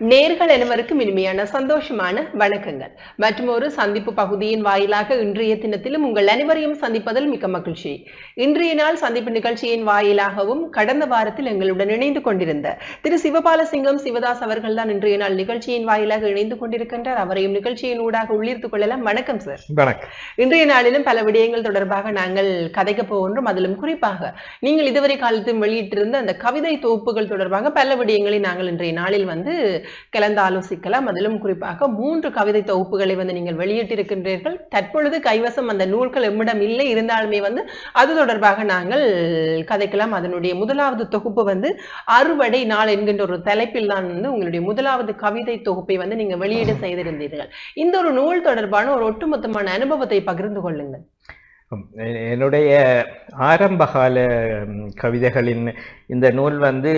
நேர்கள் அனைவருக்கும் இனிமையான சந்தோஷமான வணக்கங்கள். மற்றும் ஒரு சந்திப்பு பகுதியின் வாயிலாக இன்றைய தினத்திலும் உங்கள் அனைவரையும் சந்திப்பதில் மிக்க மகிழ்ச்சி. இன்றைய நாள் சந்திப்பு நிகழ்ச்சியின் வாயிலாகவும் கடந்த வாரத்தில் எங்களுடன் இணைந்து கொண்டிருந்த திரு சிவபாலசிங்கம் சிவதாஸ் அவர்கள் தான் இன்றைய நாள் நிகழ்ச்சியின் வாயிலாக இணைந்து கொண்டிருக்கின்றார். அவரையும் நிகழ்ச்சியின் ஊடாக உள்ளீர்த்துக் கொள்ளலாம். வணக்கம் சார் வணக்கம். இன்றைய நாளிலும் பல விடயங்கள் தொடர்பாக நாங்கள் கதைக்க போகின்றோம். அதிலும் குறிப்பாக நீங்கள் இதுவரை காலத்தில் வெளியிட்டிருந்த அந்த கவிதை தொகுப்புகள் தொடர்பாக பல விடயங்களை நாங்கள் இன்றைய நாளில் வந்து கலந்து ஆலோசிக்கலாம் அதிலும் குறிப்பாக மூன்று கவிதை தொகுப்புகளை வந்து நீங்கள் வெளியிட்டிருக்கின்றீர்கள். தற்பொழுது கைவசம் அந்த நூல்கள் எம்மிடம் இல்லை. இருந்தாலுமே வந்து அது தொடர்பாக நாங்கள் கதைக்கலாம். அதனுடைய முதலாவது தொகுப்பு வந்து அறுவடை நாள் என்கின்ற ஒரு தலைப்பில் தான் வந்து உங்களுடைய முதலாவது கவிதை தொகுப்பை வந்து நீங்க வெளியீடு செய்திருந்தீர்கள். இந்த ஒரு நூல் தொடர்பான ஒரு ஒட்டுமொத்தமான அனுபவத்தை பகிர்ந்து கொள்ளுங்கள். என்னுடைய ஆரம்பகால கவிதைகளின் இந்த நூல் வந்து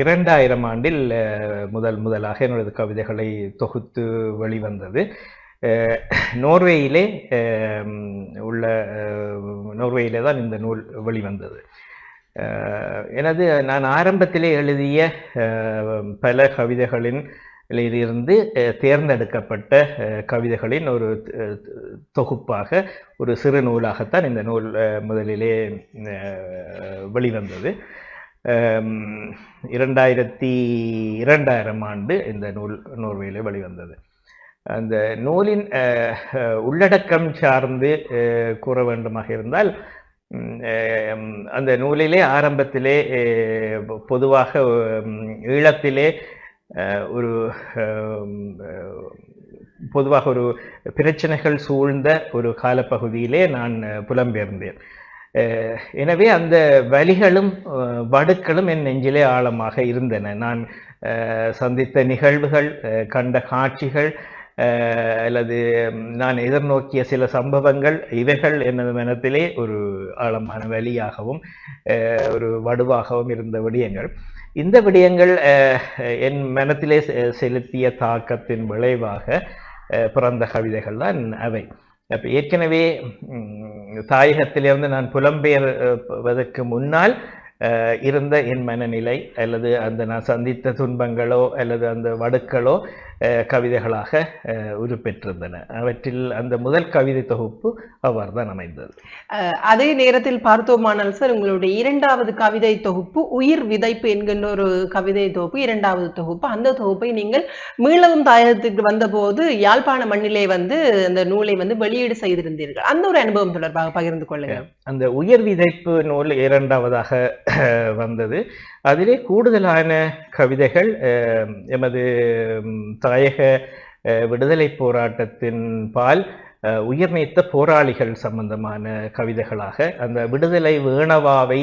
இரண்டாயிரம் ஆண்டில் முதல் முதலாக என்னுடைய கவிதைகளை தொகுத்து வெளிவந்தது. நோர்வேயிலே உள்ள நோர்வேயிலே தான் இந்த நூல் வெளிவந்தது. எனது நான் ஆரம்பத்திலே எழுதிய பல கவிதைகளின் இருந்து தேர்ந்தெடுக்கப்பட்ட கவிதைகளின் ஒரு தொகுப்பாக ஒரு சிறு நூலாகத்தான் இந்த நூல் முதலிலே வெளிவந்தது. இரண்டாயிரத்தி இரண்டாயிரம் ஆண்டு இந்த நூல் நோர்வேயிலே வெளிவந்தது. அந்த நூலின் உள்ளடக்கம் சார்ந்து கூற வேண்டுமாக இருந்தால் அந்த நூலிலே ஆரம்பத்திலே பொதுவாக ஈழத்திலே ஒரு பொதுவாக ஒரு பிரச்சனைகள் சூழ்ந்த ஒரு காலப்பகுதியிலே நான் புலம்பெயர்ந்தேன். எனவே அந்த வலிகளும் வடுக்களும் என் நெஞ்சிலே ஆழமாக இருந்தன. நான் சந்தித்த நிகழ்வுகள் கண்ட காட்சிகள் அல்லது நான் எதிர்நோக்கிய சில சம்பவங்கள் இவைகள் எனது மனத்திலே ஒரு ஆழமான வலியாகவும் ஒரு வடுவாகவும் இருந்த விடயங்கள். இந்த விடயங்கள் என் மனத்திலே செ- செலுத்திய தாக்கத்தின் விளைவாக பிறந்த கவிதைகள் தான் அவை. ஏற்கனவே தாயகத்திலிருந்து நான் புலம்பெயர்வதற்கு முன்னால் இருந்த என் மனநிலை அல்லது அந்த நான் சந்தித்த துன்பங்களோ அல்லது அந்த வடுக்களோ கவிதைகளாக உருப்பெற்றிருந்தன அவற்றில் அந்த முதல் கவிதை தொகுப்பு அவ்வாறு தான் அமைந்தது அதே நேரத்தில் பார்த்தோமானால் சார் உங்களுடைய இரண்டாவது கவிதை தொகுப்பு உயிர் விதைப்பு என்கின்ற ஒரு கவிதை தொகுப்பு இரண்டாவது தொகுப்பு அந்த தொகுப்பை நீங்கள் மீளவும் தாயகத்துக்கு வந்தபோது யாழ்ப்பாண மண்ணிலே வந்து அந்த நூலை வந்து வெளியீடு செய்திருந்தீர்கள் அந்த ஒரு அனுபவம் தொடர்பாக பகிர்ந்து கொள்ளுங்க அந்த உயர் விதைப்பு நூல் இரண்டாவதாக வந்தது அதிலே கூடுதலான கவிதைகள் எமது தாயக விடுதலை போராட்டத்தின் பால் அஹ், போராளிகள் சம்பந்தமான கவிதைகளாக அந்த விடுதலை வேணவாவை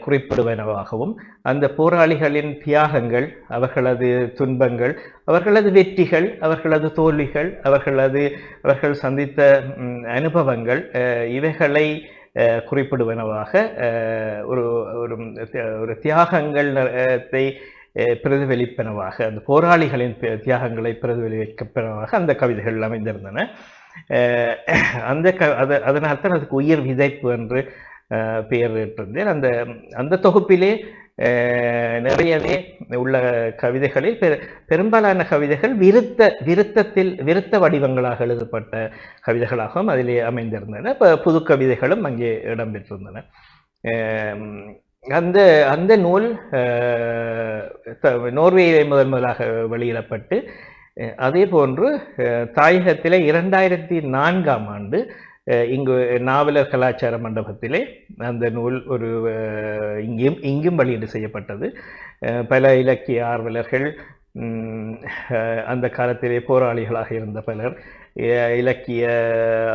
குறிப்பிடுவனவாகவும் அந்த போராளிகளின் தியாகங்கள் அவர்களது துன்பங்கள் அவர்களது வெற்றிகள் அவர்களது தோல்விகள் அவர்களது அவர்கள் சந்தித்த அனுபவங்கள் இவைகளை குறிப்பிடுவனவாக ஒரு ஒரு தியாகங்கள் பிரதிபலிப்பனவாக அந்த போராளிகளின் தியாகங்களை பிரதிபலிக்கப்பனவாக அந்த கவிதைகள் அமைந்திருந்தன. அந்த க அது அதனால்தான் அதுக்கு உயிர் விதைப்பு என்று பெயரிட்டிருந்தேன் அந்த அந்த தொகுப்பிலே நிறையவே உள்ள கவிதைகளில் பெரு பெரும்பாலான கவிதைகள் விருத்த விருத்தத்தில் விருத்த வடிவங்களாக எழுதப்பட்ட கவிதைகளாகவும் அதிலே அமைந்திருந்தன. இப்போ புது கவிதைகளும் அங்கே இடம்பெற்றிருந்தன. அந்த அந்த நூல் த- நோர்வேயிலே முதன் முதலாக வெளியிடப்பட்டு அதே போன்று தாயகத்தில் தாயகத்திலே இரண்டாயிரத்தி நான்காம் ஆண்டு இங்கு நாவலர் கலாச்சார மண்டபத்திலே அந்த நூல் ஒரு இங்கேயும் இங்கும் வெளியீடு செய்யப்பட்டது. பல இலக்கிய ஆர்வலர்கள் அந்த காலத்திலே போராளிகளாக இருந்த பலர் இலக்கிய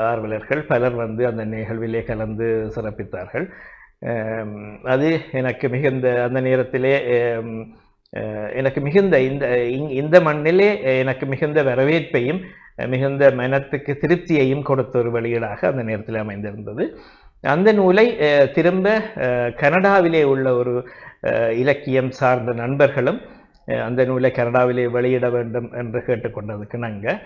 ஆர்வலர்கள் பலர் வந்து அந்த நிகழ்விலே கலந்து சிறப்பித்தார்கள். அது எனக்கு மிகுந்த அந்த நேரத்திலே எனக்கு மிகுந்த இந்த இந்த மண்ணிலே எனக்கு மிகுந்த வரவேற்பையும் மிகுந்த மனத்துக்கு திருப்தியையும் கொடுத்த ஒரு வெளியீடாக அந்த நேரத்தில் அமைந்திருந்தது அந்த நூலை திரும்ப கனடாவிலே உள்ள ஒரு இலக்கியம் சார்ந்த நண்பர்களும் அந்த நூலை கனடாவிலே வெளியிட வேண்டும் என்று கேட்டுக்கொண்டதுக்கு நாங்கள்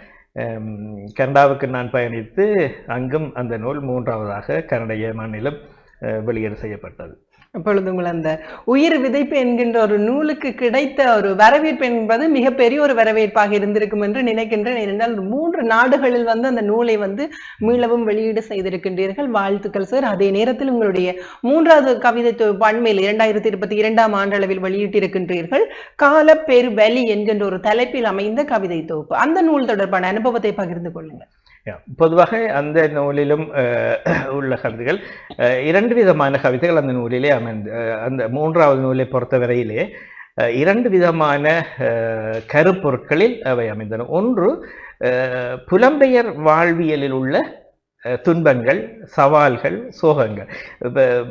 கனடாவுக்கு நான் பயணித்து அங்கும் அந்த நூல் மூன்றாவதாக கனடைய மண்ணிலும் வெளியீடு செய்யப்பட்டது. இப்பொழுது உங்கள் அந்த உயிர் விதைப்பு என்கின்ற ஒரு நூலுக்கு கிடைத்த ஒரு வரவேற்பு என்பது மிகப்பெரிய ஒரு வரவேற்பாக இருந்திருக்கும் என்று நினைக்கின்றேன். ஏனென்றால் மூன்று நாடுகளில் வந்து அந்த நூலை வந்து மீளவும் வெளியீடு செய்திருக்கின்றீர்கள். வாழ்த்துக்கள் சார் அதே நேரத்தில் உங்களுடைய மூன்றாவது கவிதை பண்மையில் இரண்டாயிரத்தி இருபத்தி இரண்டாம் ஆண்டளவில் வெளியிட்டிருக்கின்றீர்கள். கால பெருவலி என்கின்ற ஒரு தலைப்பில் அமைந்த கவிதை தொகுப்பு. அந்த நூல் தொடர்பான அனுபவத்தை பகிர்ந்து கொள்ளுங்கள். பொதுவாக அந்த நூலிலும் உள்ள கவிதைகள் இரண்டு விதமான கவிதைகள் அந்த நூலிலே அமைந்து அந்த மூன்றாவது நூலை பொறுத்தவரையிலே இரண்டு விதமான கருப்பொருட்களில் அவை அமைந்தன. ஒன்று புலம்பெயர் வாழ்வியலில் உள்ள துன்பங்கள் சவால்கள் சோகங்கள். இப்ப,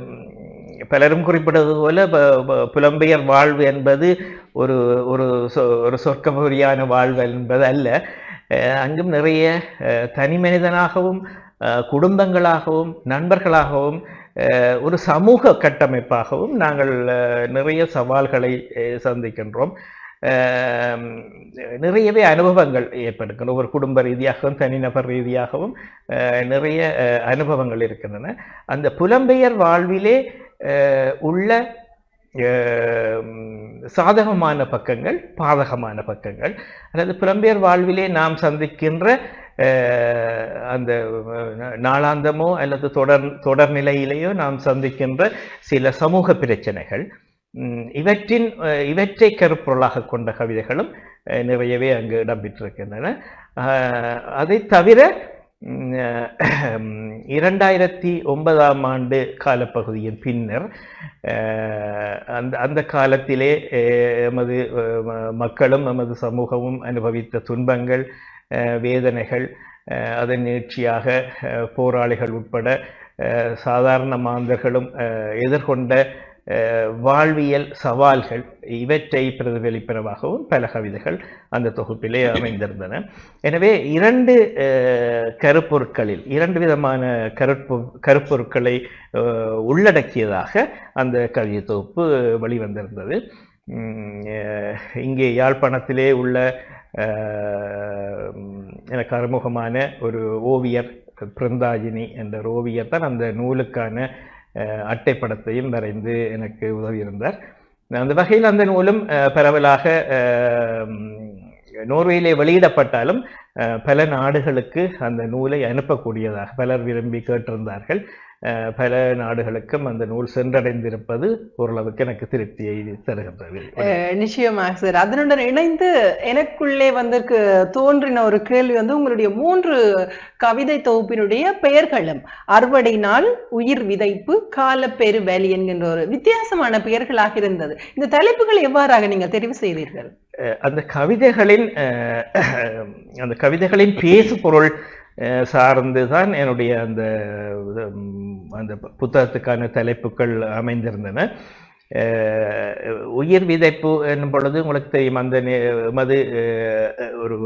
பலரும் குறிப்பிட்டது போல புலம்பெயர் வாழ்வு என்பது ஒரு ஒரு சொ- ஒரு சொர்க்கபுரியான வாழ்வு என்பது அல்ல. அங்கும் நிறைய தனி மனிதனாகவும் குடும்பங்களாகவும் நண்பர்களாகவும் ஒரு சமூக கட்டமைப்பாகவும் நாங்கள் நிறைய சவால்களை சந்திக்கின்றோம் நிறையவே அனுபவங்கள் ஏற்படுகின்றன ஒரு குடும்ப ரீதியாகவும் தனிநபர் ரீதியாகவும் நிறைய அனுபவங்கள் இருக்கின்றன அந்த புலம்பெயர் வாழ்விலே உள்ள சாதகமான பக்கங்கள் பாதகமான பக்கங்கள். அல்லது புலம்பெயர் வாழ்விலே நாம் சந்திக்கின்ற அந்த நாளாந்தமோ அல்லது தொடர் தொடர்நிலையிலேயோ நாம் சந்திக்கின்ற சில சமூக பிரச்சனைகள். இவற்றின் இவற்றை கருப்பொருளாக கொண்ட கவிதைகளும் நிறையவே அங்கு இடம்பெற்றிருக்கின்றன அதை தவிர இரண்டாயிரத்தி ஒன்பதாம் ஆண்டு காலப்பகுதியின் பின்னர் அந்த அந்த காலத்திலே எமது மக்களும் எமது சமூகமும் அனுபவித்த துன்பங்கள் வேதனைகள் அதன் நிகழ்ச்சியாக போராளிகள் உட்பட சாதாரண மாந்தர்களும் எதிர்கொண்ட வாழ்வியல் சவால்கள் இவற்றை பிரதிபலிப்பனவாகவும் பல கவிதைகள் அந்த தொகுப்பிலே அமைந்திருந்தன. எனவே இரண்டு கருப்பொருட்களில் இரண்டு விதமான கருப்பு கருப்பொருட்களை உள்ளடக்கியதாக அந்த கவிதை தொகுப்பு வெளிவந்திருந்தது. இங்கே யாழ்ப்பாணத்திலே உள்ள எனக்கு அறிமுகமான ஒரு ஓவியர் பிருந்தாஜினி என்ற ஓவியர் தான் அந்த நூலுக்கான அட்டைப்படத்தையும் வரைந்து எனக்கு உதவியிருந்தார். அந்த வகையில் அந்த நூலும் அஹ், பரவலாக அஹ், உம், நோர்வேயிலே வெளியிடப்பட்டாலும் அஹ், பல நாடுகளுக்கு அந்த நூலை அனுப்பக்கூடியதாக பலர் விரும்பி கேட்டிருந்தார்கள். பல நாடுகளுக்கும் அந்த நூல் சென்றடைந்திருப்பது ஓரளவுக்கு எனக்கு திருப்தியை தருகின்றது. நிச்சயமாக சார். அதனுடன் இணைந்து எனக்குள்ளே வந்து கு- தோன்றின ஒரு கேள்வி வந்து உங்களுடைய மூன்று கவிதை தொகுப்பினுடைய பெயர்களும். அறுவடை நாள் உயிர் விதைப்பு கால பெரு வேலி என்கின்ற ஒரு வித்தியாசமான பெயர்களாக இருந்தது. இந்த தலைப்புகள் எவ்வாறாக நீங்கள் தெரிவு செய்தீர்கள்? அந்த கவிதைகளின் அந்த கவிதைகளின் பேசு பொருள் சார்ந்து தான் என்னுடைய அந்த அந்த புத்தகத்துக்கான தலைப்புகள் அமைந்திருந்தன. உயிர் விதைப்பு என்னும் பொழுது உங்களுக்கு தெரியும் அந்த எமது ஒரு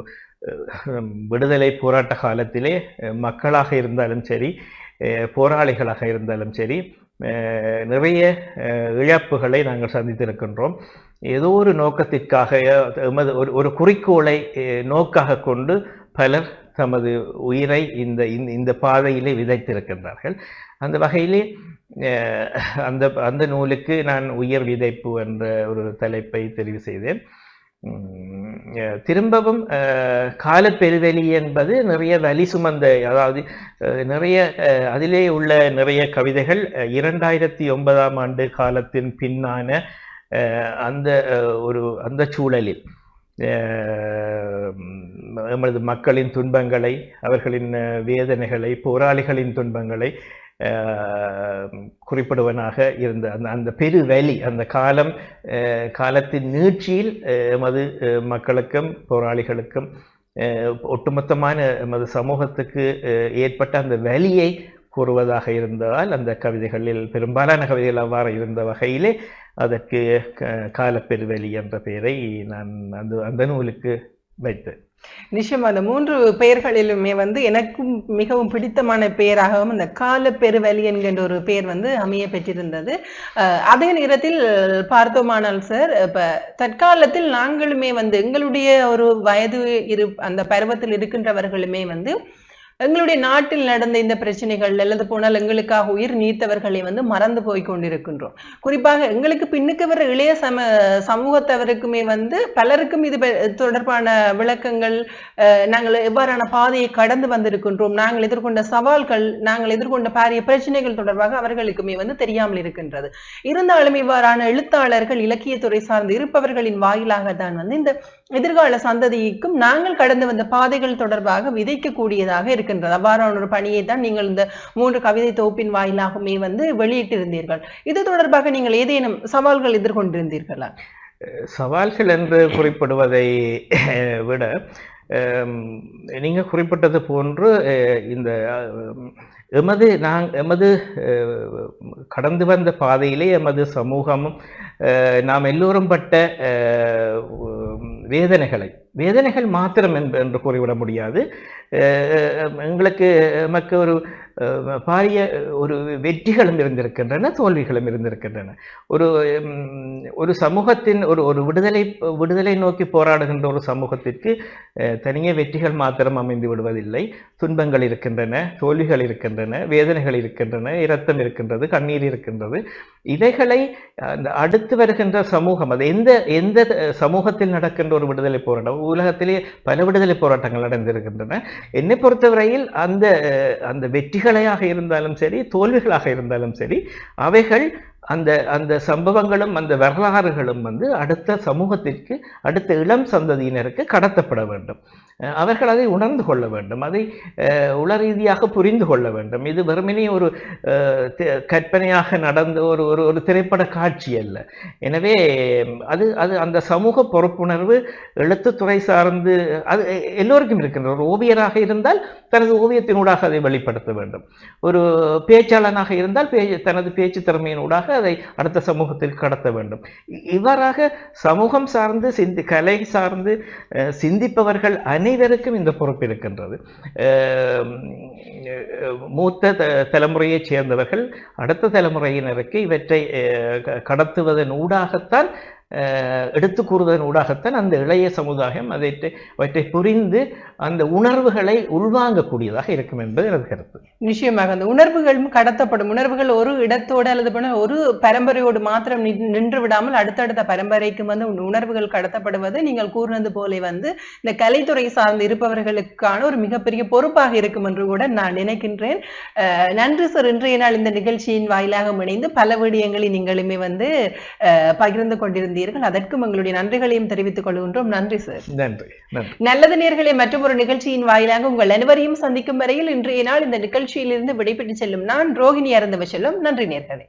விடுதலை போராட்ட காலத்திலே மக்களாக இருந்தாலும் சரி போராளிகளாக இருந்தாலும் சரி நிறைய இழப்புகளை நாங்கள் சந்தித்திருக்கின்றோம். ஏதோ ஒரு நோக்கத்திற்காக எமது ஒரு ஒரு குறிக்கோளை நோக்காக கொண்டு பலர் தமது உயிரை இந்த இந்த- இந்த பாதையிலே விதைத்திருக்கின்றார்கள். அந்த வகையிலே அந்த அந்த நூலுக்கு நான் உயிர் விதைப்பு என்ற ஒரு தலைப்பை தெரிவு செய்தேன். திரும்பவும் காலப்பெருவெளி என்பது நிறைய வலி சுமந்த அதாவது நிறைய அதிலே உள்ள நிறைய கவிதைகள் இரண்டாயிரத்தி ஒன்பதாம் ஆண்டு காலத்தின் பின்னான அந்த ஒரு அந்த சூழலில். நமது எமது மக்களின் துன்பங்களை அவர்களின் வேதனைகளை போராளிகளின் துன்பங்களை குறிப்பிடுவனாக இருந்த அந்த அந்த பெருவெளி அந்த காலம் காலத்தின் நீட்சியில் எமது மக்களுக்கும் போராளிகளுக்கும் ஒட்டுமொத்தமான எமது சமூகத்துக்கு ஏற்பட்ட அந்த வலியை கூறுவதாக இருந்ததால் அந்த கவிதைகளில் பெரும்பாலான கவிதைகள் அவ்வாறு இருந்த வகையிலே அதற்கு க- காலப்பெருவெளி என்ற பெயரை நான் அந்த அந்த நூலுக்கு வைத்தேன். நிச்சயமா அந்த மூன்று பெயர்களிலுமே வந்து எனக்கும் மிகவும் பிடித்தமான பெயராகவும் இந்த கால பெருவலி என்கின்ற ஒரு பெயர் வந்து அமைய பெற்றிருந்தது. அதே நேரத்தில் பார்த்தோமானால் சார் இப்ப தற்காலத்தில் நாங்களுமே வந்து எங்களுடைய ஒரு வயது இரு அந்த பருவத்தில் இருக்கின்றவர்களுமே வந்து எங்களுடைய நாட்டில் நடந்த இந்த பிரச்சனைகள் அல்லது போனால் எங்களுக்காக உயிர் நீத்தவர்களை வந்து மறந்து போய் கொண்டிருக்கின்றோம். குறிப்பாக எங்களுக்கு பின்னுக்கு வர இளைய சம சமூகத்தவருக்குமே வந்து பலருக்கும் இது தொடர்பான விளக்கங்கள் நாங்கள் எவ்வாறான பாதையை கடந்து வந்திருக்கின்றோம் நாங்கள் எதிர்கொண்ட சவால்கள் நாங்கள் எதிர்கொண்ட பாரிய பிரச்சனைகள் தொடர்பாக அவர்களுக்குமே வந்து தெரியாமல் இருக்கின்றது. இருந்தாலும் இவ்வாறான எழுத்தாளர்கள் இலக்கியத்துறை சார்ந்து இருப்பவர்களின் வாயிலாக தான் வந்து இந்த எதிர்கால சந்ததிக்கும் நாங்கள் கடந்து வந்த பாதைகள் தொடர்பாக விதைக்கக்கூடியதாக இருக்கின்றது. அவ்வாறான ஒரு பணியை தான் நீங்கள் இந்த மூன்று கவிதை தொகுப்பின் வாயிலாகவுமே வந்து வெளியிட்டிருந்தீர்கள். இது தொடர்பாக நீங்கள் ஏதேனும் சவால்கள் எதிர்கொண்டிருந்தீர்களா? சவால்கள் என்று குறிப்பிடுவதை விட நீங்கள் குறிப்பிட்டது போன்று இந்த எமது நாங் எமது கடந்து வந்த பாதையிலே எமது சமூகமும் நாம் எல்லோரும் பட்ட வேதனைகளை வேதனைகள் மாத்திரம் என்று கூறிவிட முடியாது. எங்களுக்கு நமக்கு ஒரு பாரிய ஒரு வெற்றிகளும் இருந்திருக்கின்றன தோல்விகளும் இருந்திருக்கின்றன. ஒரு ஒரு சமூகத்தின் ஒரு ஒரு விடுதலை விடுதலை நோக்கி போராடுகின்ற ஒரு சமூகத்திற்கு தனியே வெற்றிகள் மாத்திரம் அமைந்து விடுவதில்லை. துன்பங்கள் இருக்கின்றன தோல்விகள் இருக்கின்றன வேதனைகள் இருக்கின்றன இரத்தம் இருக்கின்றது கண்ணீர் இருக்கின்றது. இவைகளை அந்த அடுத்து வருகின்ற சமூகம் அது எந்த எந்த சமூகத்தில் நடக்கின்ற ஒரு விடுதலை போராட்டம் உலகத்திலே பல விடுதலை போராட்டங்கள் நடந்திருக்கின்றன. என்னை பொறுத்தவரையில் அந்த அந்த வெற்றிகளையாக இருந்தாலும் சரி தோல்விகளாக இருந்தாலும் சரி அவைகள் அந்த அந்த சம்பவங்களும் அந்த வரலாறுகளும் வந்து அடுத்த சமூகத்திற்கு அடுத்த இளம் சந்ததியினருக்கு கடத்தப்பட வேண்டும். அவர்கள் அதை உணர்ந்து கொள்ள வேண்டும். அதை உள ரீதியாக புரிந்து கொள்ள வேண்டும். இது வெறுமனே ஒரு கற்பனையாக நடந்த ஒரு ஒரு ஒரு திரைப்பட காட்சி அல்ல. எனவே அது அது அந்த சமூக பொறுப்புணர்வு எழுத்துத்துறை சார்ந்து அது எல்லோருக்கும் இருக்கின்ற ஒரு ஓவியராக இருந்தால் தனது ஓவியத்தினூடாக அதை வெளிப்படுத்த வேண்டும். ஒரு பேச்சாளனாக இருந்தால் பே தனது பேச்சு திறமையினூடாக அதை அடுத்த சமூகத்தில் கடத்த வேண்டும். இவ்வாறாக சமூகம் சார்ந்து சிந்தி கலை சார்ந்து சிந்திப்பவர்கள் அனைவருக்கும் இந்த பொறுப்பு இருக்கின்றது. மூத்த தலைமுறையைச் சேர்ந்தவர்கள் அடுத்த தலைமுறையினருக்கு இவற்றை கடத்துவதன் ஊடாகத்தான் எடுத்து கூறுவதன் ஊடாகத்தான் அந்த இளைய சமுதாயம் அதை அவற்றை புரிந்து அந்த உணர்வுகளை உள்வாங்கக்கூடியதாக இருக்கும் என்பது எனது கருத்து. நிச்சயமாக அந்த உணர்வுகளும் கடத்தப்படும். உணர்வுகள் ஒரு இடத்தோடு அல்லது ஒரு பரம்பரையோடு மாத்திரம் நின்று விடாமல் அடுத்தடுத்த பரம்பரைக்கு வந்து உணர்வுகள் கடத்தப்படுவது நீங்கள் கூறினது போல வந்து இந்த கலைத்துறை சார்ந்து இருப்பவர்களுக்கான ஒரு மிகப்பெரிய பொறுப்பாக இருக்கும் என்று கூட நான் நினைக்கின்றேன். நன்றி சார் இன்றைய நாள் இந்த நிகழ்ச்சியின் வாயிலாக இணைந்து பல விடயங்களை நீங்களுமே வந்து பகிர்ந்து பகிர்ந்து கொண்டிருந்தீர்கள். அதற்கும் எங்களுடைய நன்றிகளையும் தெரிவித்துக் கொள்கின்றோம். நன்றி சார் நன்றி நன்றி. நல்லது நேர்களே மற்றும் ஒரு நிகழ்ச்சியின் வாயிலாக உங்கள் அனைவரையும் சந்திக்கும் வரையில் இன்றைய நாள் இந்த நிகழ்ச்சியிலிருந்து விடைபெற்று செல்லும் நான் ரோஹிணி அருந்தவ செல்லும். நன்றி நேர்களே.